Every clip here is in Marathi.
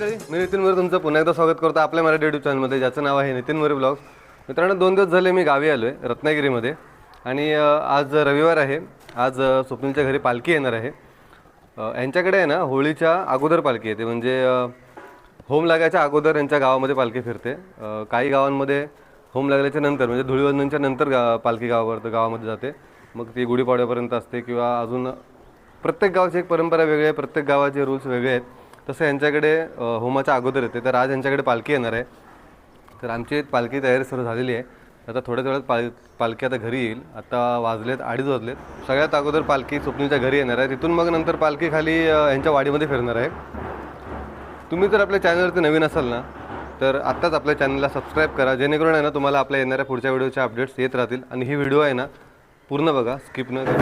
मंडळी मी नितीन मोरे तुमचं पुन्हा एकदा स्वागत करतो आपल्या मराठी युट्यूब चॅनलमध्ये ज्याचं नाव आहे नितीन मोरे ब्लॉग मित्रांनो दोन दिवस झाले मी गावी आलो आहे रत्नागिरीमध्ये. आणि आज रविवार आहे. आज स्वप्नीलच्या घरी पालखी येणार आहे. यांच्याकडे आहे ना होळीच्या अगोदर पालखी येते. म्हणजे होम लागायच्या अगोदर यांच्या गावामध्ये पालखी फिरते. काही गावांमध्ये होम लागल्याच्या नंतर म्हणजे धुळीवंदनच्या नंतर गा पालखी गावावर गावामध्ये जाते. मग ती गुढीपाडव्यापर्यंत असते किंवा अजून प्रत्येक गावाची एक परंपरा वेगळी आहे. प्रत्येक गावाचे रूल्स वेगळे आहेत. तसं यांच्याकडे होमाच्या अगोदर येते. तर आज यांच्याकडे पालखी येणार आहे. तर आमची पालखी तयारी सुरू झालेली आहे. आता थोड्या थोड्यात पाल पालखी आता घरी येईल. आता वाजलेत अडीच वाजलेत. सगळ्यात अगोदर पालखी स्वप्नीच्या घरी येणार आहे. तिथून मग नंतर पालखी खाली यांच्या वाडीमध्ये फिरणार आहे. तुम्ही जर आपल्या चॅनलवरती नवीन असाल ना तर आत्ताच आपल्या चॅनलला सबस्क्राईब करा. जेणेकरून आहे ना तुम्हाला आपल्या येणाऱ्या पुढच्या व्हिडिओचे अपडेट्स येत राहतील. आणि ही व्हिडिओ आहे ना पूर्ण बघा. स्किप न करा.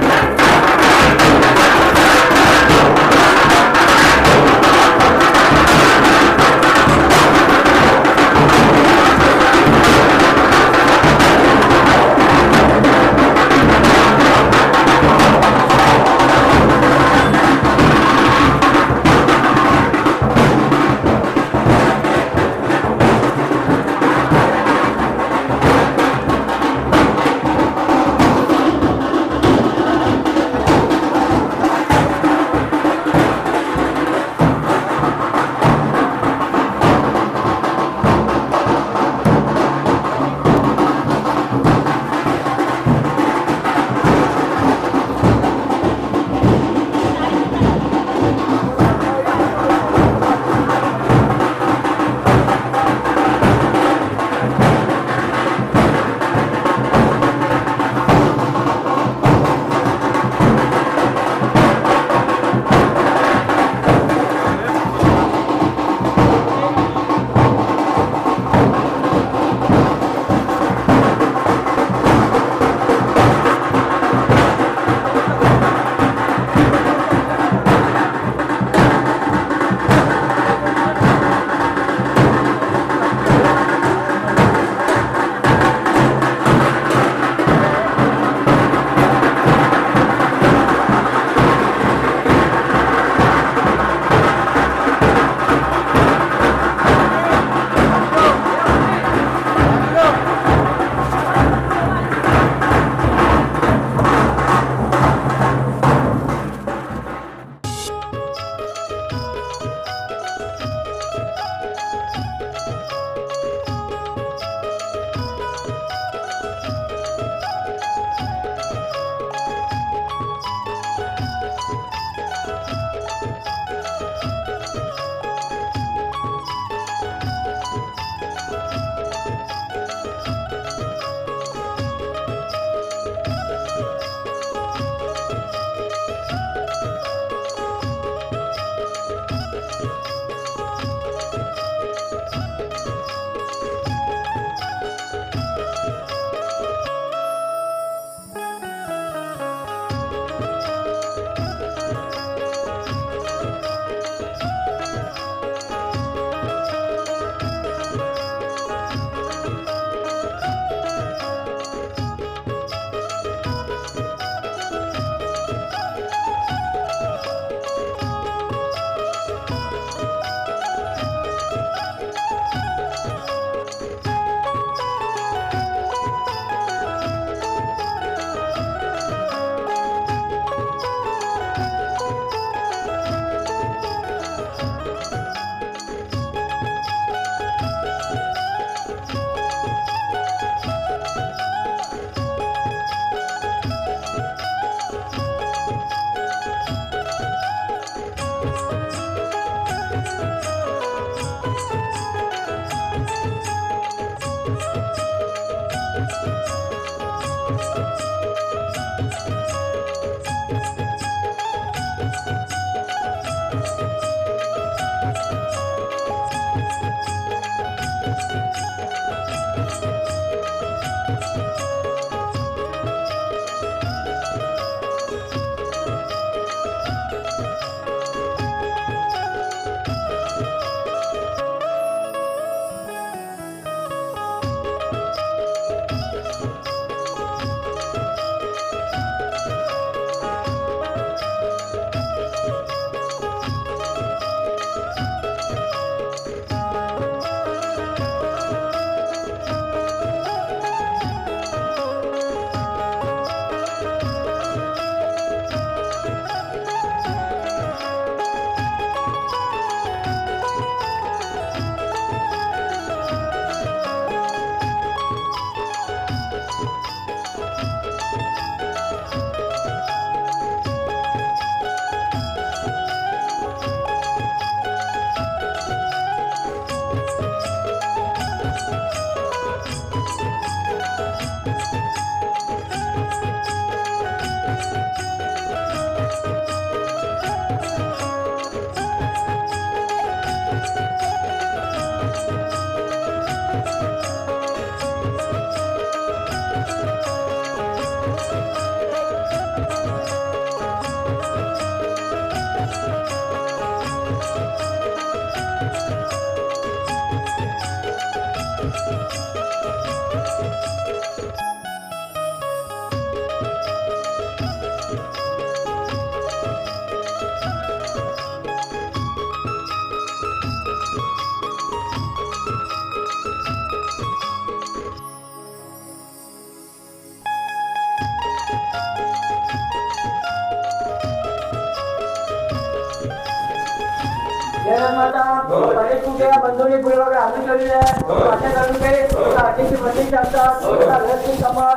जयमाता परे तुझ्या बंधुनी पुढे वगैरे आम्ही ठेवलेले आहे. माझ्या काही आठशे चालतात घरची समाज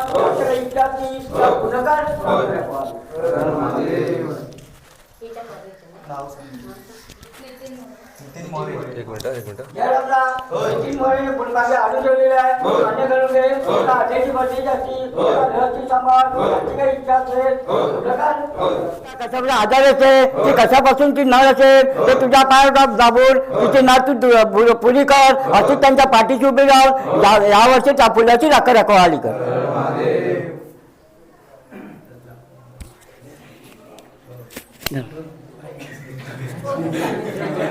एक मिनिट एक मिनिट. आम्ही ठेवलेले आहे. माझ्या काही आठशे बंदी जास्ती घरची समाज अशी काही इत्यादी गुन्हेगार कशामध्ये आजार असेल ती कशापासून ती नळ असेल? ते तुझ्या पायावर दाबून तिची ना तू पुरी कर अशी त्यांच्या पाठीशी उभी राहून या- यावर्षी त्या फुलाची राख रखवाली कर.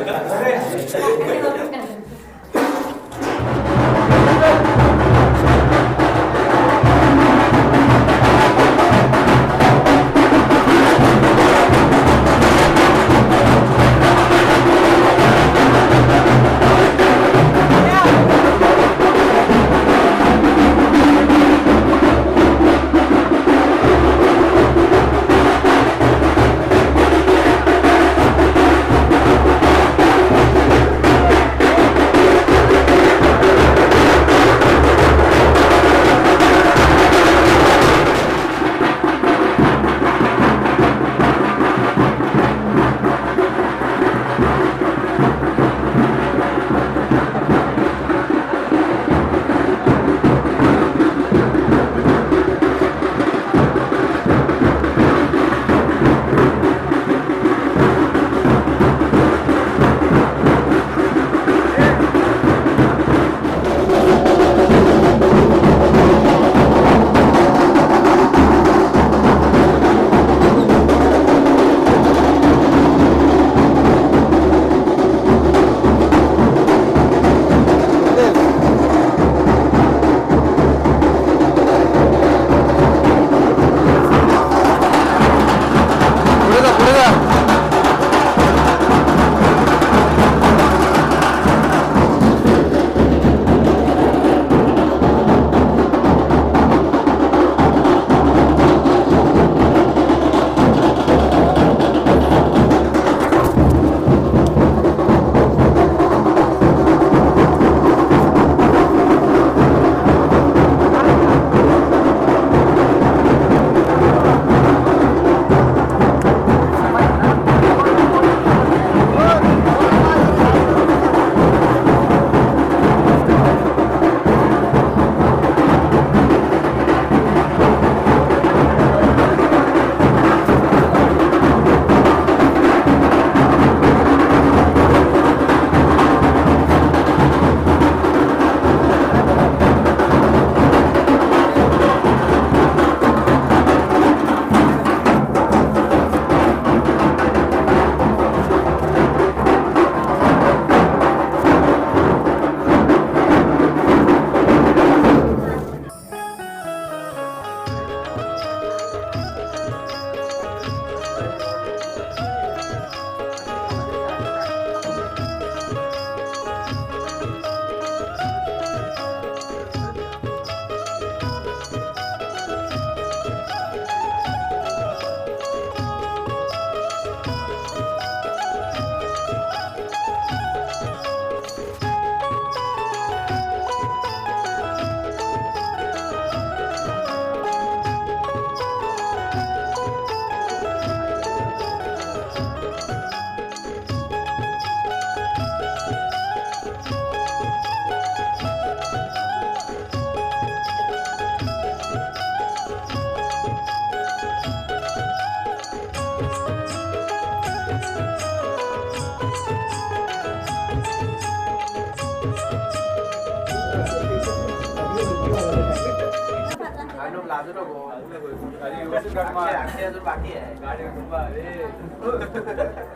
पुढे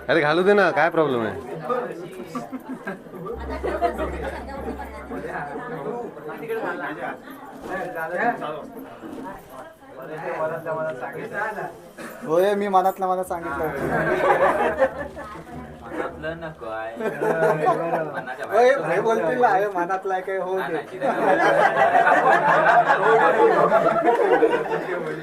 अरे घालू दे ना काय प्रॉब्लेम आहे? होय मी मनातल्या मनात सांगितलं मनातलं नको आहे बोलतील ना, मनातलं आहे काय हो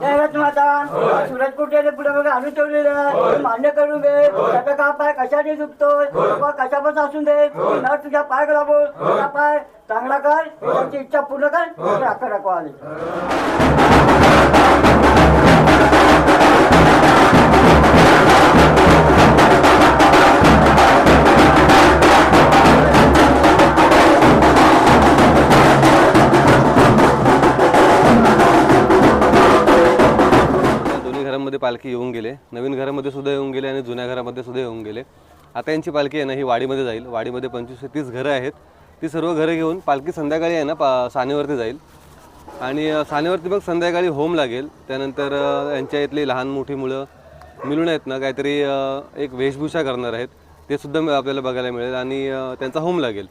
सुरज कुठे पुढे बघा आणून ठेवलेलं मान्य करून घे त्याचा का पाय कशाने दुखतोय? किंवा कशा पण असून दे? न तुझ्या पाय लागो तुझा पाय चांगला कर. त्याची इच्छा पूर्ण कर. राखा राखवा आले. घरामध्ये पालखी येऊन गेले. नवीन घरामध्ये सुद्धा येऊन गेले आणि जुन्या घरामध्ये सुद्धा येऊन गेले. आता यांची पालखी आहे ना ही वाडीमध्ये जाईल. वाडीमध्ये पंचवीस ते तीस घरं आहेत. ती सर्व घरं घेऊन पालखी संध्याकाळी आहे ना पा सानेवरती जाईल. आणि सानेवरती मग संध्याकाळी होम लागेल. त्यानंतर यांच्या इथली लहान मोठी मुलं मिळून आहेत ना काहीतरी एक वेशभूषा करणार आहेत. ते सुद्धा आपल्याला बघायला मिळेल आणि त्यांचा होम लागेल.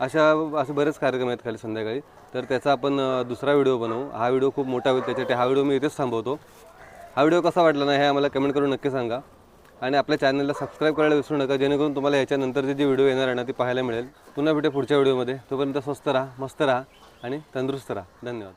अशा असे बरेच कार्यक्रम आहेत खाली संध्याकाळी. तर त्याचा आपण दुसरा व्हिडिओ बनवू. हा व्हिडिओ खूप मोठा होईल त्याच्यासाठी. हा व्हिडिओ मी इथेच थांबवतो. हा व्हिडिओ कसा वाटला ना हे आम्हाला कमेंट करून नक्की सांगा. आणि आपल्या चॅनलला सबस्क्राईब करायला विसरू नका जेणेकरून तुम्हाला याच्यानंतरचे जे व्हिडिओ येणार आहे ना ते पाहायला मिळेल. पुन्हा भेटू पुढच्या व्हिडिओमध्ये तोपर्यंत स्वस्त राहा मस्त राहा आणि तंदुरुस्त राहा. धन्यवाद.